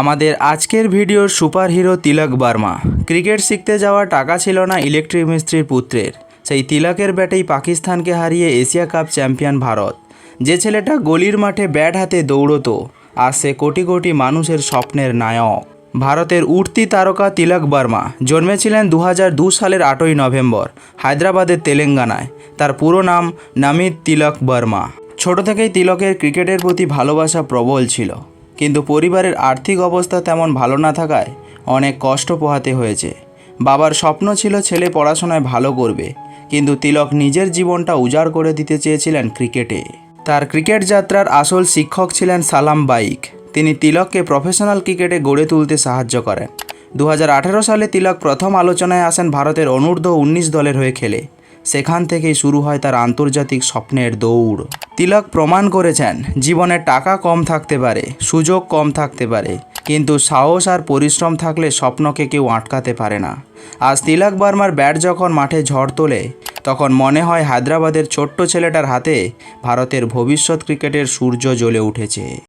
আমাদের আজকের ভিডিওর সুপারহিরো তিলক বার্মা। ক্রিকেট শিখতে যাওয়া টাকা ছিল না ইলেকট্রিক মিস্ত্রির পুত্রের। সেই তিলকের ব্যাটেই পাকিস্তানকে হারিয়ে এশিয়া কাপ চ্যাম্পিয়ন ভারত। যে ছেলেটা গলির মাঠে ব্যাট হাতে দৌড়তো, আর সে কোটি কোটি মানুষের স্বপ্নের নায়ক। ভারতের উঠতি তারকা তিলক বার্মা জন্মেছিলেন দু সালের আটই নভেম্বর, হায়দ্রাবাদের তেলেঙ্গানায়। তার পুরো নাম নামিত তিলক বার্মা। ছোট থেকেই তিলকের ক্রিকেটের প্রতি ভালোবাসা প্রবল ছিল। কিন্তু পরিবারের আর্থিক অবস্থা তেমন ভালো না থাকায় অনেক কষ্ট পোহাতে হয়েছে। বাবার স্বপ্ন ছিল ছেলে পড়াশোনায় ভালো করবে, কিন্তু তিলক নিজের জীবনটা উজাড় করে দিতে চেয়েছিলেন ক্রিকেটে। তার ক্রিকেট যাত্রার আসল শিক্ষক ছিলেন সালাম বাইক। তিনি তিলককে প্রফেশনাল ক্রিকেটে গড়ে তুলতে সাহায্য করেন। দু হাজার আঠেরো সালে তিলক প্রথম আলোচনায় আসেন ভারতের অনূর্ধ্ব উনিশ দলের হয়ে খেলে। সেখান থেকেই শুরু হয় তার আন্তর্জাতিক স্বপ্নের দৌড়। তিলক প্রমাণ করেছেন, জীবনে টাকা কম থাকতে পারে, সুযোগ কম থাকতে পারে, কিন্তু সাহস আর পরিশ্রম থাকলে স্বপ্নকে কেউ আটকাতে পারে না। আজ তিলক বার্মার ব্যাট যখন মাঠে ঝড় তোলে, তখন মনে হয় হায়দ্রাবাদের ছোট্ট ছেলেটার হাতে ভারতের ভবিষ্যৎ ক্রিকেটের সূর্য জ্বলে উঠেছে।